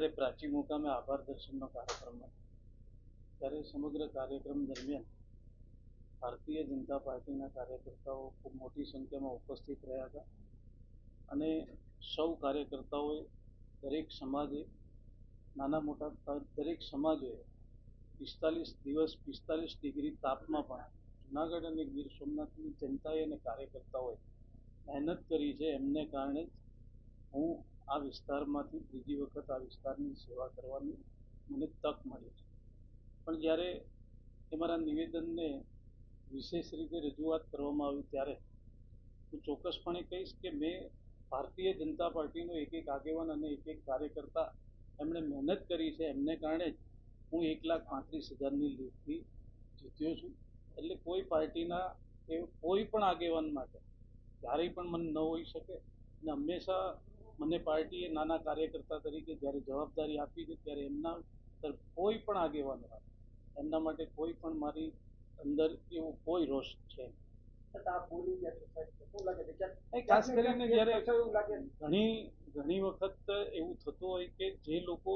જ્યારે પ્રાચી મુકામે આભાર દર્શનનો કાર્યક્રમ ત્યારે સમગ્ર કાર્યક્રમ દરમિયાન ભારતીય જનતા પાર્ટીના કાર્યકર્તાઓ ખૂબ મોટી સંખ્યામાં ઉપસ્થિત રહ્યા હતા અને સૌ કાર્યકર્તાઓએ દરેક સમાજે, નાના મોટા દરેક સમાજે પિસ્તાલીસ દિવસ, પિસ્તાલીસ ડિગ્રી તાપમાં પણ જુનાગઢ અને ગીર સોમનાથની જનતાએ અને કાર્યકર્તાઓએ મહેનત કરી છે. એમને કારણે જ હું આ વિસ્તારમાંથી ત્રીજી વખત આ વિસ્તારની સેવા કરવાની મને તક મળી છે. પણ જ્યારે એ મારા નિવેદનને વિશેષ રીતે રજૂઆત કરવામાં આવી ત્યારે હું ચોક્કસપણે કહીશ કે મેં ભારતીય જનતા પાર્ટીનો એક એક આગેવાન અને એક એક કાર્યકર્તા એમણે મહેનત કરી છે. એમને કારણે જ હું એક લાખ પાંત્રીસ હજારની લીડથી જીત્યો છું. એટલે કોઈ પાર્ટીના એ કોઈ પણ આગેવાન માટે, ક્યારેય પણ મન ન હોઈ શકે. અને હંમેશા મને પાર્ટીએ નાના કાર્યકર્તા તરીકે જ્યારે જવાબદારી આપી છે ત્યારે એમના કોઈ પણ આગેવાન એમના માટે કોઈ પણ મારી અંદર એવો કોઈ રોષ છે ખાસ કરીને જ્યારે એવું લાગે ઘણી ઘણી વખત એવું થતું હોય કે જે લોકો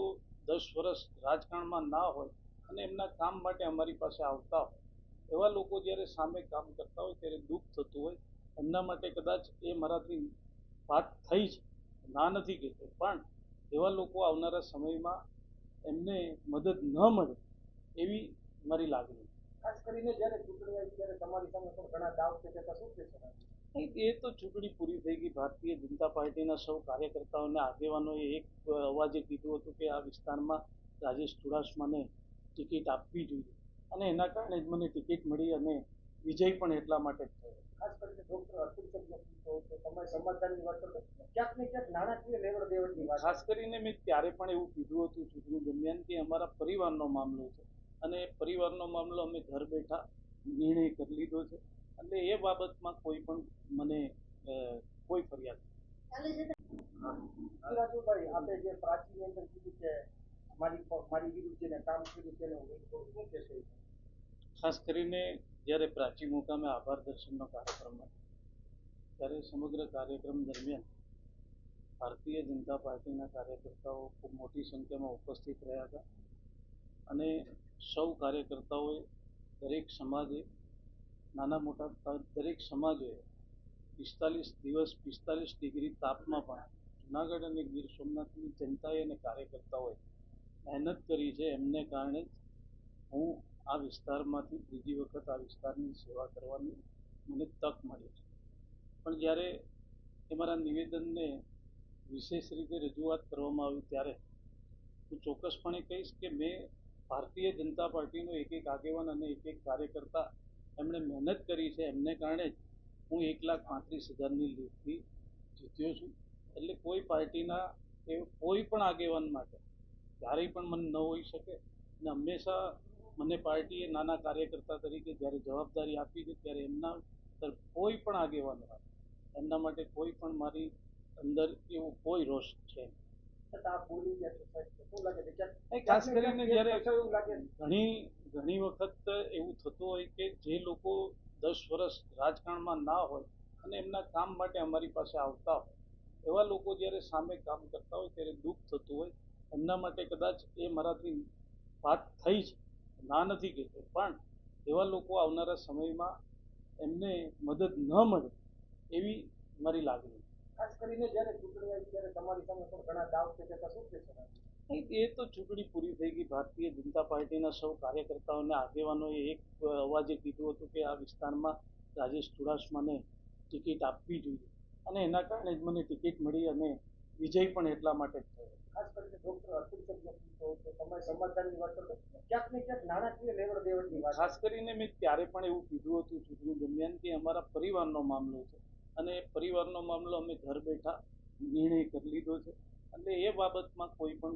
દસ વર્ષ રાજકારણમાં ના હોય અને એમના કામ માટે અમારી પાસે આવતા હોય એવા લોકો જ્યારે સામે કામ કરતા હોય ત્યારે દુઃખ થતું હોય. એમના માટે કદાચ એ મારાથી વાત થઈ છે ના નથી કહેતો. પણ એવા લોકો આવનારા સમયમાં એમને મદદ ન મળે એવી મારી લાગણી ખાસ કરીને જ્યારે ચૂંટણી આવી ત્યારે તમારી સામે પણ ઘણા દાવ છે છતાં શું કહેશો? એ તો ચૂંટણી પૂરી થઈ ગઈ. ભારતીય જનતા પાર્ટીના સૌ કાર્યકર્તાઓને આગેવાનોએ એક અવાજે કીધું હતું કે આ વિસ્તારમાં રાજેશ ચુડાસમાને ટિકિટ આપવી જોઈએ. અને એના કારણે જ મને ટિકિટ મળી અને વિજય પણ એટલા માટે જ થયો. ખાસ કરીને ડોક્ટર અતુલ તમારે કહો વાત કરો ક્યાંક ને ક્યાંક નાણાકીય લેવડ દેવડની વાત ખાસ કરીને મેં ત્યારે પણ એવું કીધું હતું ચૂંટણી દરમિયાન કે અમારા પરિવારનો મામલો છે અને પરિવારનો મામલો અમે ઘર બેઠા નિર્ણય કરી લીધો છે એટલે એ બાબતમાં કોઈ પણ મને કોઈ ફરિયાદ રાજુભાઈ આપણે જે પ્રાચીન અંદર કીધું કે મારી મારી વિરુદ્ધ જેને કામ કર્યું તેને? ખાસ કરીને જ્યારે પ્રાચી મુકામે આભાર દર્શનનો કાર્યક્રમ હતો, ત્યારે સમગ્ર કાર્યક્રમ દરમિયાન ભારતીય જનતા પાર્ટીના કાર્યકર્તાઓ ખૂબ મોટી સંખ્યામાં ઉપસ્થિત રહ્યા હતા અને સૌ કાર્યકર્તાઓએ દરેક સમાજે, નાના મોટા દરેક સમાજોએ પિસ્તાલીસ દિવસ, પિસ્તાલીસ ડિગ્રી તાપમાં પણ જુનાગઢ અને ગીર સોમનાથની જનતાએ અને કાર્યકર્તાઓએ મહેનત કરી છે. એમને કારણે જ હું આ વિસ્તારમાંથી ત્રીજી વખત આ વિસ્તારની સેવા કરવાની મને તક મળી છે. પણ જ્યારે એ મારા નિવેદનને વિશેષ રીતે રજૂઆત કરવામાં આવી ત્યારે હું ચોક્કસપણે કહીશ કે મેં ભારતીય જનતા પાર્ટીનો એક એક આગેવાન અને એક એક કાર્યકર્તા એમણે મહેનત કરી છે. એમને કારણે જ હું એક લાખ પાંત્રીસ હજારની લીડથી જીત્યો છું. એટલે કોઈ પાર્ટીના એ કોઈ પણ આગેવાન માટે, ક્યારેય પણ મન ન હોઈ શકે. અને હંમેશા મને પાર્ટીએ નાના કાર્યકર્તા તરીકે જ્યારે જવાબદારી આપી છે ત્યારે એમના તરફ કોઈ પણ આગેવાન હોય. એમના માટે કોઈ પણ મારી અંદર એવો કોઈ રોષ છે ખાસ કરીને જ્યારે ઘણી ઘણી વખત એવું થતું હોય કે જે લોકો દસ વર્ષ રાજકારણમાં ના હોય અને એમના કામ માટે અમારી પાસે આવતા હોય એવા લોકો જ્યારે સામે કામ કરતા હોય ત્યારે દુઃખ થતું હોય. એમના માટે કદાચ એ મારાથી વાત થઈ છે ના નથી કહેતો. પણ એવા લોકો આવનારા સમયમાં એમને મદદ ન મળે એવી મારી લાગણી ખાસ કરીને જ્યારે ચૂંટણી આવી ત્યારે તમારી સામે પણ ઘણા દાવ છે છતાં શું કહેશો? એ તો ચૂંટણી પૂરી થઈ ગઈ. ભારતીય જનતા પાર્ટીના સૌ કાર્યકર્તાઓને આગેવાનોએ એક અવાજે કીધું હતું કે આ વિસ્તારમાં રાજેશ ચુડાસમાને ટિકિટ આપવી જોઈએ. અને એના કારણે જ મને ટિકિટ મળી અને વિજય પણ એટલા માટે જ થયો. ખાસ કરીને ડોક્ટર અતુલ તો તમે સમાધાનની વાત કરો. ક્યાંક ને ક્યાંક નાણાકીય લેવડ દેવડની વાત ખાસ કરીને મેં ત્યારે પણ એવું કીધું હતું, ચૂંટણી દરમિયાન કે અમારા પરિવારનો મામલો છે. અને પરિવારનો મામલો અમે ઘર બેઠા નિર્ણય કરી લીધો છે. એટલે એ બાબતમાં કોઈ પણ